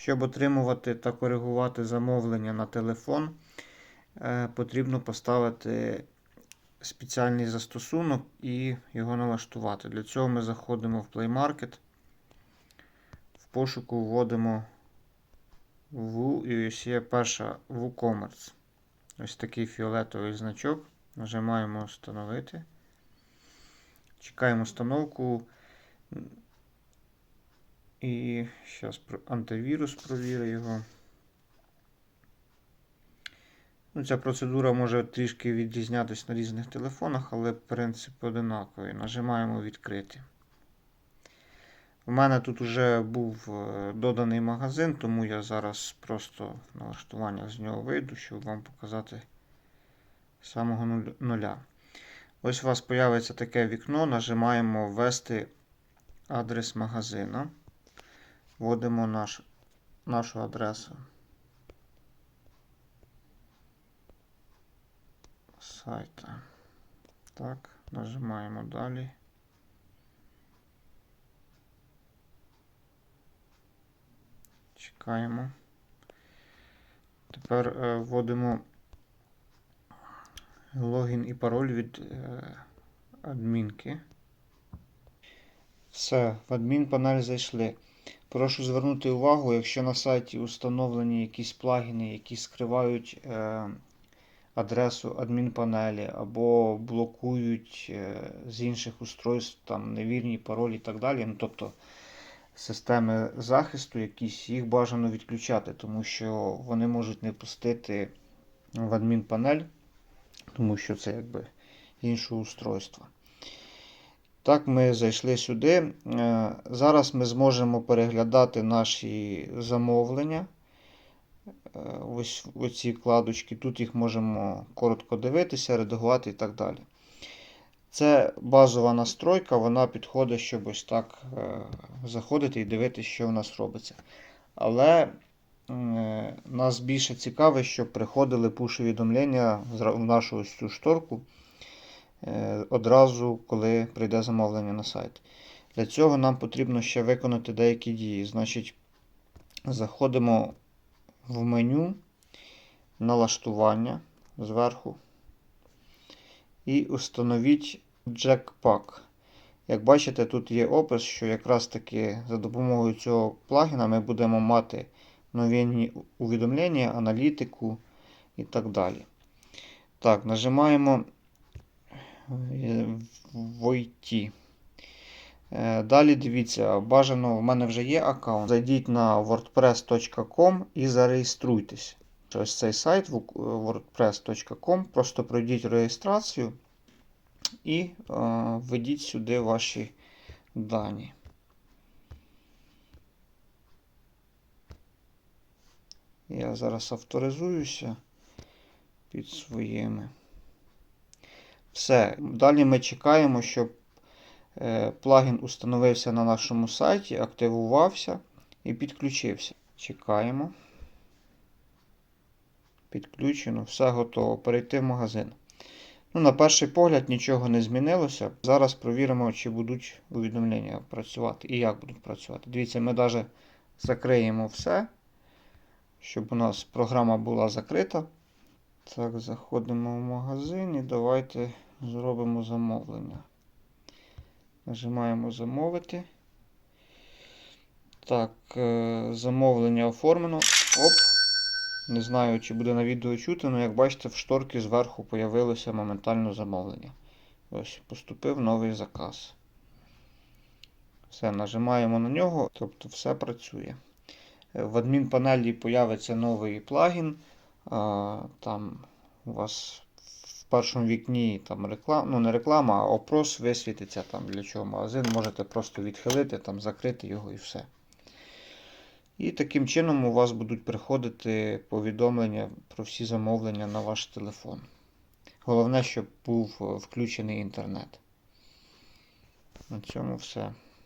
Щоб отримувати та коригувати замовлення на телефон, е, потрібно поставити спеціальний застосунок і його налаштувати. Для цього ми заходимо в Play Market, в пошуку вводимо в і ось перша WooCommerce. Ось такий фіолетовий значок. Нажимаємо Встановити. Чекаємо установку. І зараз антивірус провірю його. Ну, Ця процедура може трішки відрізнятися на різних телефонах, але принцип одинаковий. Нажимаємо відкрити. У мене тут вже був е, доданий магазин, тому я зараз просто в налаштуваннях з нього вийду, щоб вам показати з самого нуля. Ось у вас з'явиться таке вікно, нажимаємо ввести адрес магазину. Вводимо наш, нашу адресу сайта. Так, нажимаємо далі. Чекаємо. Тепер е, вводимо логін і пароль від е, адмінки. Все, в адмінпанель зайшли. Прошу звернути увагу, якщо на сайті установлені якісь плагіни, які скривають е, адресу адмінпанелі або блокують е, з інших устройств там невірні паролі і так далі. Ну, тобто системи захисту, якісь їх бажано відключати, тому що вони можуть не пустити в адмінпанель, тому що це якби інше устройство. Так, ми зайшли сюди. Е, Зараз ми зможемо переглядати наші замовлення. Е, Ось оці вкладочки. Тут їх можемо коротко дивитися, редагувати і так далі. Це базова настройка, вона підходить, щоб ось так е, заходити і дивитися, що у нас робиться. Але нас більше цікавить, щоб приходили пуш-увідомлення в нашу ось цю шторку одразу, коли прийде замовлення на сайт. Для цього нам потрібно ще виконати деякі дії. Значить, заходимо в меню налаштування зверху і установіть Jackpack. Як бачите, тут є опис, що якраз таки за допомогою цього плагіна ми будемо мати новинні увідомлення, аналітику і так далі. Так, нажимаємо е, войти. Е, Далі дивіться, бажано, в мене вже є аккаунт. Зайдіть на wordpress.com і зареєструйтесь. Ось цей сайт wordpress.com. Просто пройдіть реєстрацію і е, введіть сюди ваші дані. Я зараз авторизуюся під своїми. Все. Далі ми чекаємо, щоб е, плагін установився на нашому сайті, активувався і підключився. Чекаємо. Підключено, все готово. Перейти в магазин. Ну, На перший погляд нічого не змінилося. Зараз провіримо, чи будуть увідомлення працювати і як будуть працювати. Дивіться, ми навіть закриємо все, щоб у нас програма була закрита. Так, заходимо в магазин і давайте зробимо замовлення. Нажимаємо замовити. Так, е, замовлення оформлено. Оп. Не знаю, чи буде на відео чути, але як бачите, в шторці зверху появилося моментально замовлення. Ось, поступив новий заказ. Все, нажимаємо на нього, тобто все працює. Е, В адмінпанелі появиться новий плагін. Там у вас в першому вікні там реклама, ну не реклама, а опрос висвітиться там для чого магазин. Можете просто відхилити, там закрити його і все. І таким чином у вас будуть приходити повідомлення про всі замовлення на ваш телефон. Головне, щоб був е, включений інтернет. На цьому все.